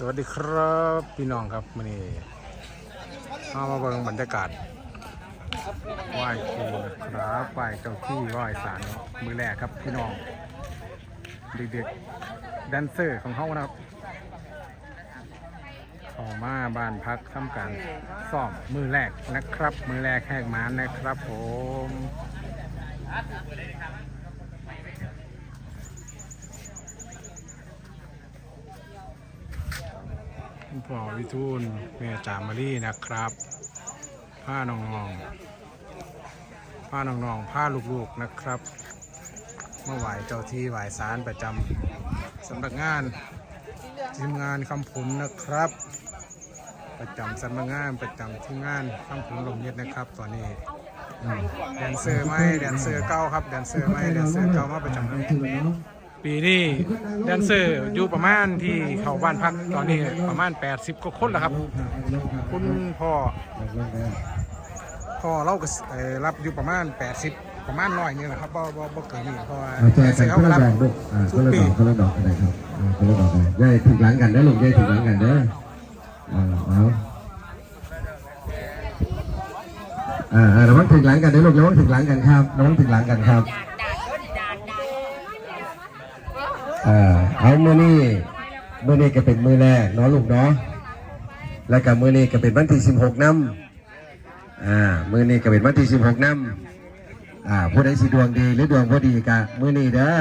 สวัสดีครับพี่น้องครับวันนี้เอามาเบิ่งบรรยากาศไหว้ครูนะครับไหว้เจ้าที่ไหว้ศาลมือแรกครับพี่น้องเด็กๆแดนเซอร์ของเขานะครับเข้ามาบ้านพักทำการซ่อมมือแรกนะครับ มือแรกแหกมานนะครับผม คุณพ่อวิทูลแม่จามารีนะครับผ้าน้องๆผ้าน้องๆผ้าลูกๆนะครับเมื่อไหวเจ้าที่ไหวสารประจำสำนักงานทีมงานคำผุนนะครับ ประจำสำนักงานประจำทีมงานคำผุนลมเย็ดนะครับตอนนี้แดนเซอร์ไหมแดนเซอร์เก้าครับแดนเซอร์ไหมแดนเซอร์เก้ามาประจำ ปีนี้แดนเซอร์อยู่ประมาณที่เขาบ้านพักตอนนี้ประมาณ 80กว่าคนแล้วครับ คุณพ่อพ่อเราก็เอ่อรับอยู่ประมาณ 80 ประมาณร้อยนี่แหละครับบ่บ่บ่เกินนี้เพราะว่าเอาแจแดนเซอร์เขานก็ละรับดอกลูกอ่าทุคนละปีดอกคนละดอกอะไรครับอ่าคนละดอกเลยย่ายถึงหลังกันเด้ลูกย่ายถึงหลังกันเด้ออ่าเอาอ่าอ่าระวังถึงหลังกันเด้อลูกระวังถึงหลังกันครับระวังถึงหลังกันครับ อ่าเอามือนี่มือนี่ก็เป็นมือแรกเนาะลูกเนาะแล้วก็มือนี่ก็เป็นวันที่16น้ำอ่ามือนี่ก็เป็นวันที่16น้ำอ่าผู้ใดสิดวงดีหรือดวงพอดีกะมื้อนี้เด้อ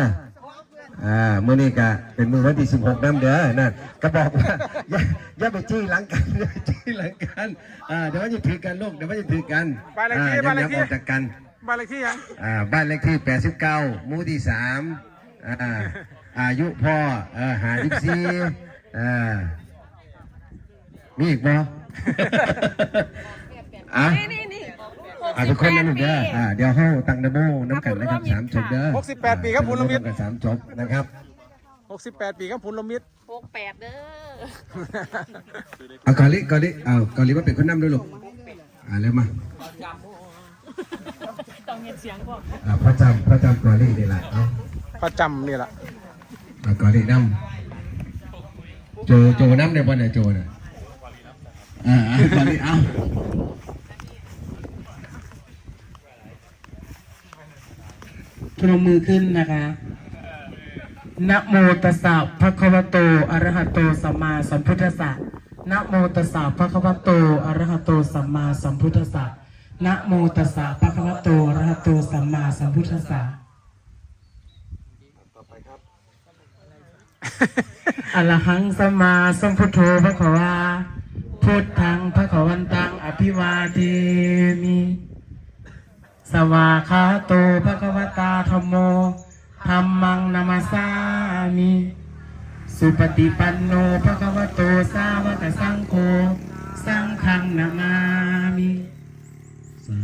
อ่ามื้อนี้กะเป็นมื้อวันที่16น้ำเด้อนั่นก็บอกว่าอย่าอย่าไปจี้หลังกันอย่าไปจี้หลังกันอ่าเดี๋ยวมันจะถือกันลูกเดี๋ยวมันจะถือกันบ้านเลขอ่าที่เดี๋ยวบ้านเลยัขบที่ออกจากกันบ้านเลขที่ยังอ่าบ้านเลขที่89หมู่ที่3 อ่าอายุพ่อเออ54อ่ามีอีกบ่อะนี่นี่อ่าทุกคนนะลูกเด้ออ่าเดี๋ยวเฮาตั้งนะโมน้ำกันนะครับสามจบเด้อ68ปีครับผุนลมิตร กันสามจบนะครับ 68 ปีครับผุนลมิตรหกแปดเด้อเอากอลิกอลิเอากอลิว่าเป็นคนนำด้วยลูกอ่าเร็วมาต้องเห็นเสียงบอกอ่าพระจำพระจำกอลินี่แหละเอา ประจำนี่แหละเอากอลินำโจโจนำในวันไหนโจน่ะอ่าอ่ากอลิเอาพนมมือขึ้นนะคะนะโมตัสสะภะคะวะโตอะระหะโตสัมมาสัมพุทธัสสะนะโมตัสสะภะคะวะโตอะระหะโตสัมมาสัมพุทธัสสะนะโมตัสสะภะคะวะโตอะระหะโตสัมมาสัมพุทธัสสะ อะระหังสัมมาสัมพุทโธภะคะวาพุทธังภะคะวันตังอภิวาเทมิสวาคาโตภะคะวตาธรรมโมธรรมังนามาสามิสุปฏิปันโนภะคะวโตสาวกสังโฆสังฆังนามามิสา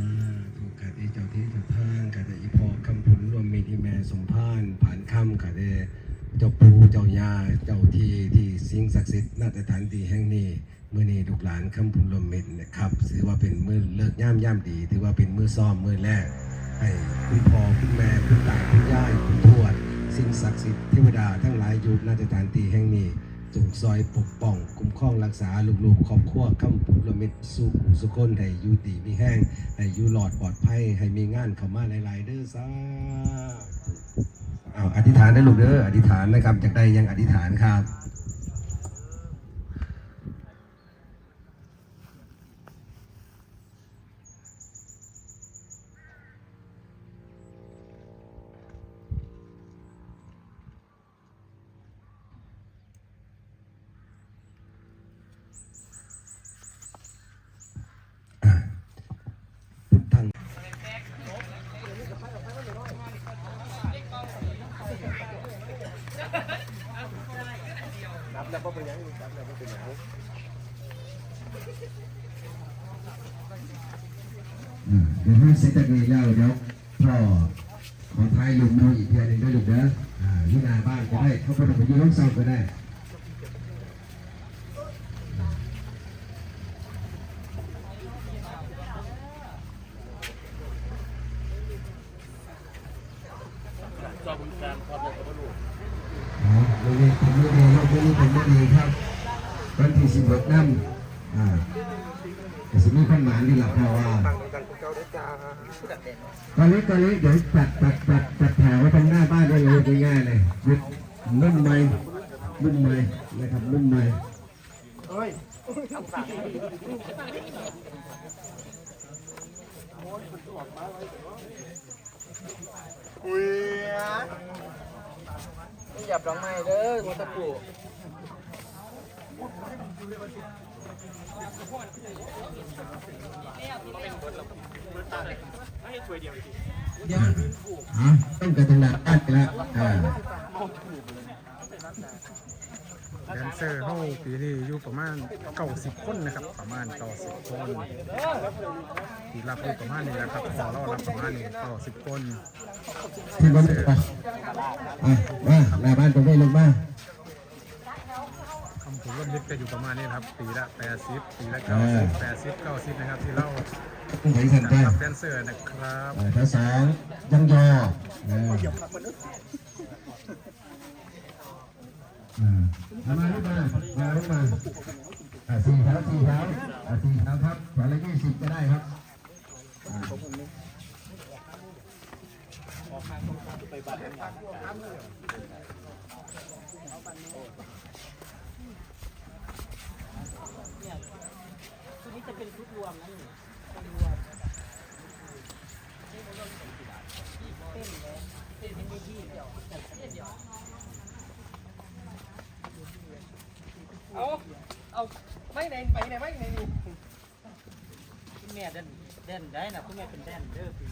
ธุกะเดเจ้าที่เจ้าทางกะเดอีพอคำพุนรวมมีที่แม่สมพานผ่านคำกะเดเจ้าปู เจ้ายาเจ้าที่ที่สิ่งศักดิ์สิทธิ์ณสถานที่แห่งนี้เมื่อนี้ลูกหลานคำพุนรวมมิตรนะครับถือว่าเป็นมือเลิกย่ามย่ามดี ถือว่าเป็นมือซ้อมมือแรกให้คุณพ่อคุณแม่คุณตาคุณย่ายคุณทวด สิ่งศักดิ์สิทธิ์เทวดาทั้งหลายอยู่ณสถานที่แห่งนี้จงซอยปกป้องคุ้มครองรักษาลูกๆครอบครัวคำพุนรวมมิตรสู้หูสุคนให้อยู่ดีมีแห้งให้อยู่หลอดปลอดภัยให้มีงานเข้ามาหลายๆเด้อสา เอาอธิษฐานได้ลูกเด้ออธิษฐานนะครับจากใดยังอธิษฐานครับ อืมเดี๋ยวให้เสร็จจากนี้แล้วเดี๋ยวพ่อขอท้ายลุงดูอีกเพียงหนึ่งด้วยลูกเด้ออ่าที่หนาบ้านก็ได้เขาไปดูไปยืนน้องเศร้าก็ได้ พื่อนไม่ดีลูกไม่ได้เป็นไม่ดีครับวันที่สิบหกน้ำอ่าแต่สิมีคนหมานที่หลับเพราว่าตอนนี้ตอนนี้เดี๋ยวจัดจัดจัดจัดแถวไว้ตรงหน้าบ้านได้เลยง่ายๆเลยยึดนุ่มไม้นุ่มไม้นะครับนุ่มไม้ หยับดอกไม้เด้อหัวตะปู ย่างอะต้องกระตุ้นละอัดละอ่าแดนเซอร์เฮาปีนี้อยู่ประมาณ90คนนะครับประมาณ90คนที่รับอยู่ประมาณนี้นะครับพอเรารับประมาณนี้90คนที่บ้านอะอะมาหน้าบ้านตรงนี้ลงมา ลึกจะอยู่ประมาณนี้ครับปีละแปดสิบปีละเก้าสิบแปดสิบเก้าสิบนะครับที่เล่าผู้หญิงสันไปแดนเซอร์นะครับแถวสองยังยอมาลูกมามาลูกมาสี่แถวสี่แถวสี่แถวครับแถวละยี่สิบก็ได้ครับ เนี่ยชุดนี้จะเป็นชุดรวมนั่นรวมนี่รวมเเต้นเลยเต้นเป็นที่เดียวเต้นเดียวเอาเอาไม่ไหนไปไหนไม่ไหนอยู่คุณแม่เด่นเด่นได้นะคุณแม่เป็นเด่นเด้อพี่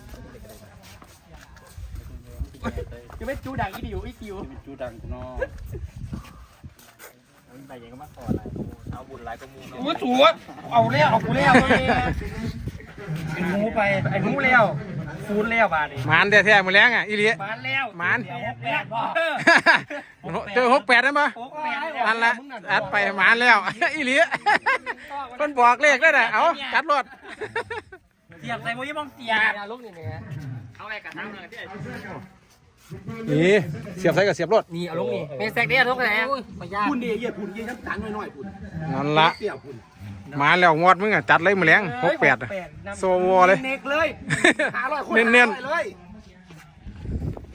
จะไม่จูดังอีดิวอีดิวจะไม่จูดังกูน้องมันไปยังก็มาขออะไร เอาบุญหลายก็มูเนาะโอ้ถูเอาแล้วเอากูแล้วไอ้หมูไปไอ้หมูแล้วฟูนแล้วบาดนี้หมานแท้ๆมือแรงอะอีหลี มานแล้วหมาน เดี๋ยวหกแปดบ่เจอ68ได้ปะหกแปดนั่นละอัดไปหมานแล้ว อีหลีเพิ่นบอกเลขได้น่ะเอาจัดรถเสียบใส่โมยมองเสียอย่าลุกนี่เนี่ยเอาอะไรกับทำเลยที่ นี่เสียบใส่กับเสียบรถนี่เอาลุกนี่เมสแซกเดียทุกแหน่ไม่ยากคุณเดียเยี่ยคุณเยี่ยชั้นตังหน่อยๆคุณนั่นละเสี่ยวคุณมาแล้วงวดมึงอะจัดเลยมือแรงหกแปดอะโซวอเลยเน็กเลยหาร้อยคนเน้นๆหาร้อยเลย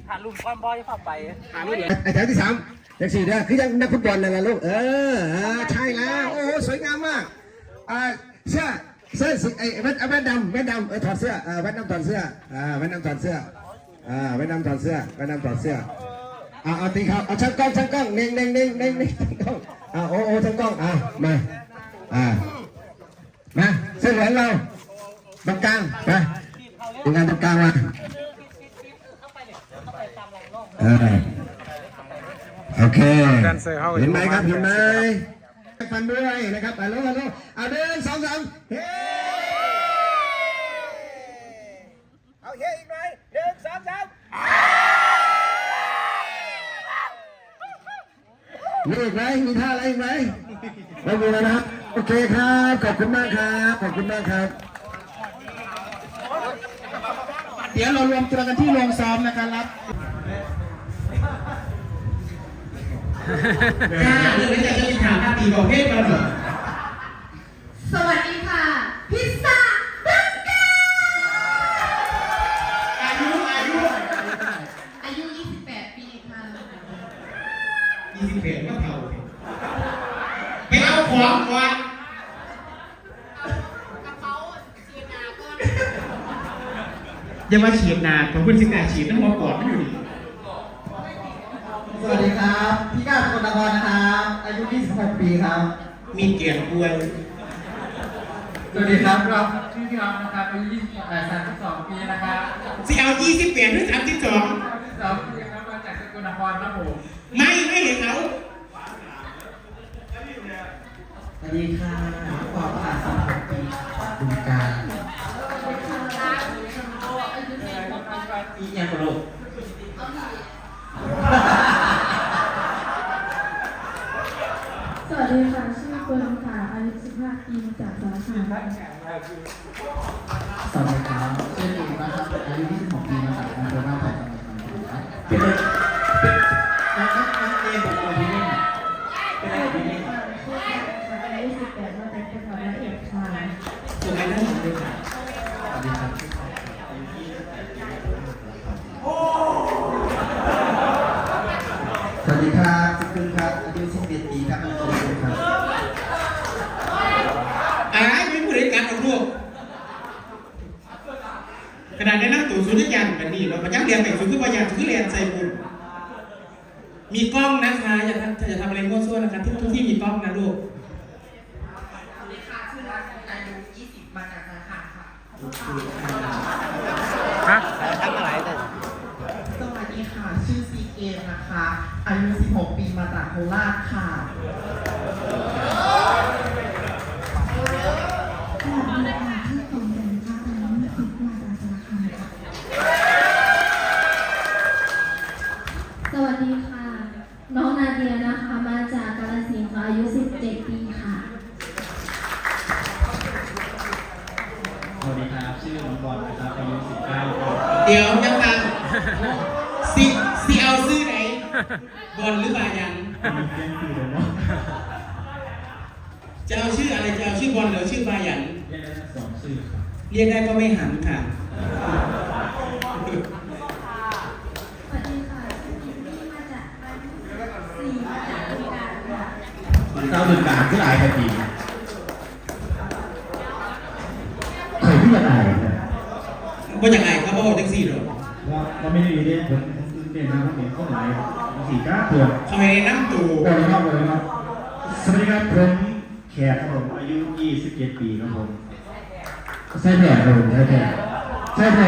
หาลุ่มความบอยเข้าไปหาลุ่มไอ้แถวที่สามแท็กซี่เด้อคือยังนักฟุตบอลนั่นแหละลูกเอออ่าใช่แล้วโอ้โหสวยงามมากอ่าเสื้อเสื้อสีไอ้แว่นแว่นดำแว่นดำเออถอดเสื้ออ่าแว่นดำถอดเสื้ออ่าแว่นดำถอดเสื้อ อ่าแว่นดำถอดเสื้อแว่นดำถอดเสื้ออ่าเอาตีเขาเอาช่างกล้องช่างกล้องเน่งเน่งเน่งเน่งเน่งช่างกล้องอ่าโอ้โอ้ช่างกล้องอ่ามาอ่ามาเสื้อเหลืองเราตรงกลางมาทีมงานตรงกลางมาเออโอเคแดนเซอร์เขาก็อยู่เห็นไหมครับประมาณเห็นไหมฟันด้วยนะครับไปแล้วไปแล้วเอาหนึ่งสองสามเฮ้เอาเฮ้อีกหน่อยหนึ่งสองสาม มีอีกไหมมีท่าอะไรอีกไหมไม่มีแล้วนะครับโอเคครับขอบคุณมากครับขอบคุณมากครับ เดี๋ยวเรารวมตัวกันที่โรงซ้อมนะครับสวัสดีค่ะพิ ไปเอาของก่อนกระเป๋าเชียร์นาก่อนอย่ามาฉีดนาผมคุณสิกาฉีดน้ำมอกอดไม่อยู่สวัสดีครับ พี่ก้าวสกลนครนะครับ อายุ 26 ปีครับ มีเกียรติป่วยสวัสดีครับเราชื่อพี่อ๊อฟนะครับอายุ28 32 ปีนะครับสิเอายี่สิบแปดหรือสามสิบสอง32ปีครับมาจากสกลนครครับผม ไม่ไม่เห็นเขาสวัสดีค่ะปอบค่ะ36ปีดูการอีกอย่างกระโดดสวัสดีค่ะ ชื่อเฟิร์นค่ะอายุ15ปีจากสารคามค่ะสวัสดีครับชื่อหนูนะครับอายุ26ปีมาจากอำเภอหน้าไผ่จังหวัดนนทบุรีครับ นะคะอย่าทำอย่าทำอะไรมั่วซั่วนะคะทุกทุกที่มีกล้องนะลูกฮะทำอะไรแต่สวัสดีค่ะ ชื่อซีเกมนะคะ อายุ 16 ปี มาจากโคราชค่ะ บอลหรือบายันเล่นคือเลยเนาะจะเอาชื่ออะไรจะเอาชื่อบอลหรือชื่อบายันเล่นได้ทั้งสองชื่อครับเรียกได้ก็ไม่หันค่ะ สวัสดีค่ะชื่อพิมพ์มาจากอายุ4มาจากบึงกาฬค่ะเต้าดึงการที่อายคดีใครที่จะอายเนี่ยว่าอย่างไรครับว่าจังสี่หรอว่าเราไม่ได้ดีเนี่ยผม เนี่ยนะผมเห็นข้อหมายสี่ก้าตัวเขาให้นั่งตู่ก่อนนะครับก่อนนะครับสวัสดีครับผมแขกครับผมอายุ 27 ปีครับผมใช่แผลครับผมใช่แผลใช่แผล